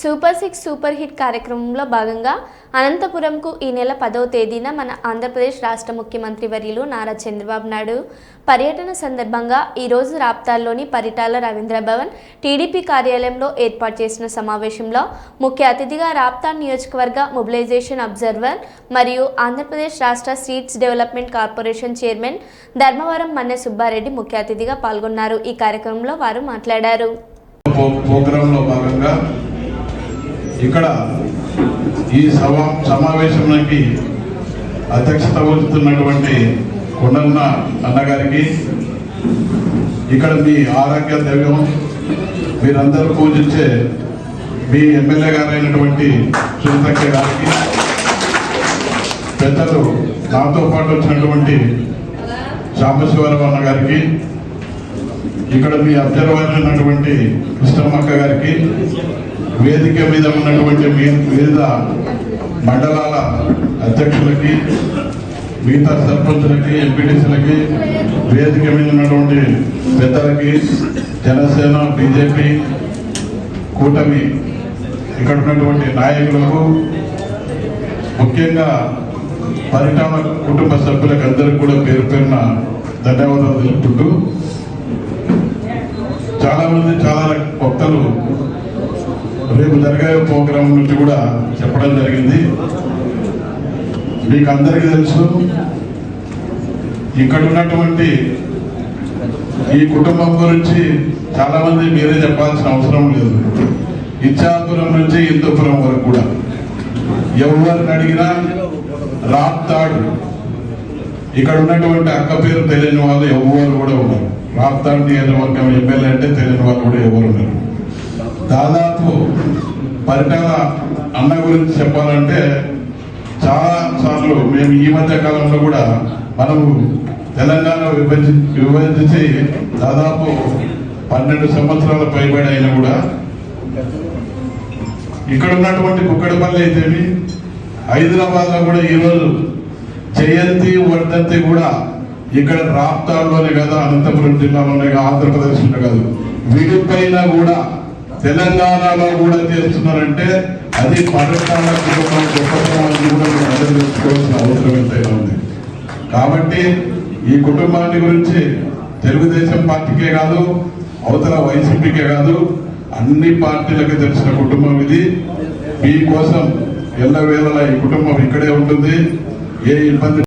Super six super hit కార్యక్రమంలో భాగంగా అనంతపురంకు ఈ నెల పదవ తేదీన మన ఆంధ్రప్రదేశ్ రాష్ట్ర ముఖ్యమంత్రి వర్యులు నారా చంద్రబాబు నాయుడు. పర్యటన సందర్భంగా ఈరోజు రాప్తాల్లోని పరిటాల రవీంద్ర భవన్ టీడీపీ కార్యాలయంలో ఏర్పాటు చేసిన సమావేశంలో ముఖ్య అతిథిగా రాప్తాల్ నియోజకవర్గ మొబిలైజేషన్ అబ్జర్వర్ మరియు ఆంధ్రప్రదేశ్ రాష్ట్ర seeds development corporation chairman Dharmavaram Manne Subbareddy ముఖ్య అతిథిగా పాల్గొన్నారు. ఈ కార్యక్రమంలో వారు మాట్లాడారు. ప్రోగ్రాంలో భాగంగా ఇక్కడ ఈ సభా సమావేశానికి అధ్యక్షత వహిస్తున్నటువంటి కొండన్న అన్నగారికి ఇక్కడ మీ ఆరోగ్య దైవం మీరందరూ పూజించే మీ ఎమ్మెల్యే గారైనటువంటి సునీతక్క గారికి పెద్దలు నాతో పాటు వచ్చినటువంటి సాంబశివరావు అన్న గారికి ఇక్కడ మీ అబ్జర్వర్ ఉన్నటువంటి కృష్ణమ్మక్క గారికి వేదిక మీద ఉన్నటువంటి మీ- వివిధ మండలాల అధ్యక్షులకి మిగతా సర్పంచులకి ఎంపీటీసీలకి వేదిక మీద ఉన్నటువంటి పెద్దలకి జనసేన బీజేపీ కూటమి ఇక్కడ ఉన్నటువంటి నాయకులకు ముఖ్యంగా పరిటామ కుటుంబ సభ్యులకు అందరికీ కూడా పేరు పేరున ధన్యవాదాలు తెలుపుకుంటూ చాలా మంది చాలా భక్తులు రేపు జరిగే ప్రోగ్రాం నుంచి కూడా చెప్పడం జరిగింది. మీకు అందరికీ తెలుసు ఇక్కడ ఉన్నటువంటి ఈ కుటుంబం గురించి చాలా మంది మీరే చెప్పాల్సిన అవసరం లేదు. ఇచ్చాపురం నుంచి హిందూపురం వరకు కూడా. ఎవరిని అడిగినా రాప్తాడు. ఇక్కడ ఉన్నటువంటి అక్క పేరు తెలియని వాళ్ళు ఎవరు కూడా ఉన్నారు. రాప్తాడు నియోజకవర్గం ఎమ్మెల్యే అంటే తెలియని వాళ్ళు కూడా ఎవరు ఉన్నారు దాదాపు పరిటాల అన్న గురించి చెప్పాలంటే చాలా సార్లు మేము ఈ మధ్య కాలంలో కూడా మనము తెలంగాణ విభజి విభజించి దాదాపు పన్నెండు సంవత్సరాల పైబడి అయినా కూడా ఇక్కడ ఉన్నటువంటి కుక్కడపల్లి అయితేమి హైదరాబాద్లో కూడా ఈరోజు జయంతి వర్ధంతి కూడా ఇక్కడ రాప్తాడులోనే కాదు అనంతపురం జిల్లాలోనే కాదు కాదు. విడిపైన కూడా తెలంగాణలో కూడా చేస్తున్నారంటే అది పర్యటన కుటుంబం గొప్పతనాన్ని కూడా మీరు అర్థం చేసుకోవాల్సిన అవసరం ఎంతైనా ఉంది. కాబట్టి ఈ కుటుంబాన్ని గురించి తెలుగుదేశం పార్టీకే కాదు అవతల వైసీపీకే కాదు అన్ని పార్టీలకు తెలిసిన కుటుంబం ఇది. మీకోసం ఎల్లవేళలా ఈ కుటుంబం ఇక్కడే ఉంటుంది. ఏ ఇబ్బంది